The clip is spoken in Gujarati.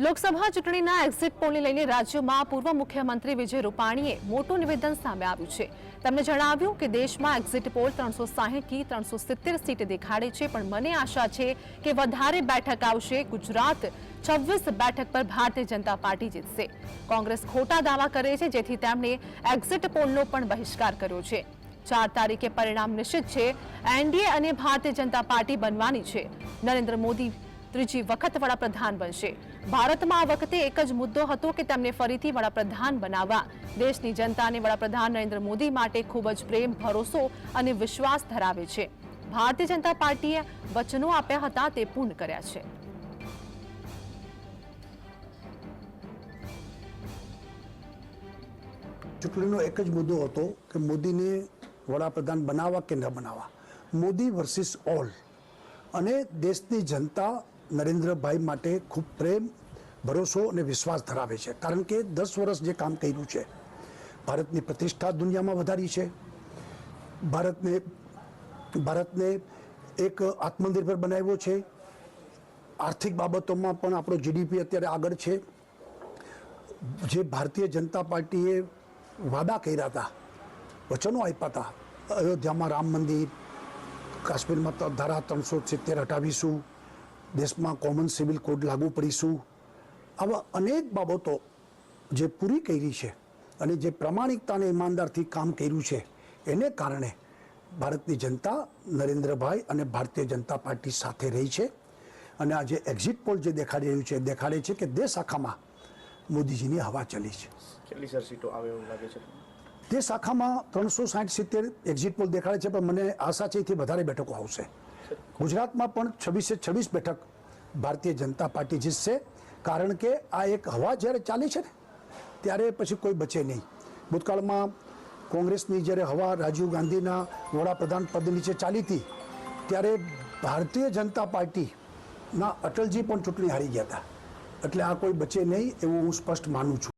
લોકસભા ચૂંટણીના એક્ઝિટ પોલને લઈને રાજ્યમાં પૂર્વ મુખ્યમંત્રી વિજય રૂપાણીએ મોટું નિવેદન સામે આવ્યું છે. તેમણે જણાવ્યું કે દેશમાં એક્ઝિટ પોલ ત્રણસો સાહીઠથી ત્રણસો સિત્તેર સીટ દેખાડે છે, પણ મને આશા છે કે વધારે બેઠક આવશે. ગુજરાત છવ્વીસ બેઠક પર ભારતીય જનતા પાર્ટી જીતશે. કોંગ્રેસ ખોટા દાવા કરે છે, જેથી તેમણે એક્ઝિટ પોલનો પણ બહિષ્કાર કર્યો છે. ચાર તારીખે પરિણામ નિશ્ચિત છે. એનડીએ અને ભારતીય જનતા પાર્ટી બનવાની છે. નરેન્દ્ર મોદી ત્રીજી વખત વડાપ્રધાન બનશે. ભારતમાં આ વખતે એક જ મુદ્દો હતો કે તેમને ફરીથી વડાપ્રધાન બનાવવા. દેશની જનતાને વડાપ્રધાન નરેન્દ્ર મોદી માટે ખૂબ જ પ્રેમ, ભરોસો અને વિશ્વાસ ધરાવે છે. ભારતીય જનતા પાર્ટીએ વચનો આપ્યા હતા તે પૂર્ણ કર્યા છે. ચૂંટણીનો એક જ મુદ્દો હતો કે મોદીને વડાપ્રધાન બનાવવા કે ન બનાવવા. મોદી વર્સિસ ઓલ અને દેશની જનતા નરેન્દ્રભાઈ માટે ખૂબ પ્રેમ, ભરોસો અને વિશ્વાસ ધરાવે છે. કારણ કે દસ વર્ષ જે કામ કર્યું છે, ભારતની પ્રતિષ્ઠા દુનિયામાં વધારી છે. ભારતને ભારતને એક આત્મનિર્ભર બનાવ્યો છે. આર્થિક બાબતોમાં પણ આપણો જીડીપી અત્યારે આગળ છે. જે ભારતીય જનતા પાર્ટીએ વાદા કર્યા હતા, વચનો આપ્યા હતા, અયોધ્યામાં રામ મંદિર, કાશ્મીરમાં ધારા ત્રણસો સિત્તેર હટાવીશું દેશમાં કોમન સિવિલ કોડ લાગુ પડીશું. આવા અનેક બાબતો જે પૂરી કરી છે અને જે પ્રામાણિકતાને ઈમાનદારથી કામ કર્યું છે એને કારણે ભારતની જનતા નરેન્દ્રભાઈ અને ભારતીય જનતા પાર્ટી સાથે રહી છે. અને આજે એક્ઝિટ પોલ જે દેખાડી રહ્યું છે એ દેખાડે છે કે દેશ આખામાં મોદીજીની હવા ચલી છે. કેટલી સર સીટો આવે એવું લાગે છે? તે શાખામાં ત્રણસો સાઠ સિત્તેર એક્ઝિટ પોલ દેખાડે છે પણ મને આશા છે એથી વધારે બેઠકો આવશે. ગુજરાતમાં પણ છવ્વીસે છવ્વીસ બેઠક ભારતીય જનતા પાર્ટી જીતશે. કારણ કે આ એક હવા જ્યારે ચાલી છે ને, ત્યારે પછી કોઈ બચે નહીં. ભૂતકાળમાં કોંગ્રેસની જ્યારે હવા રાજીવ ગાંધીના વડાપ્રધાન પદ નીચે ચાલી હતી, ત્યારે ભારતીય જનતા પાર્ટીના અટલજી પણ ચૂંટણી હારી ગયા હતા. એટલે આ કોઈ બચે નહીં એવું હું સ્પષ્ટ માનું છું.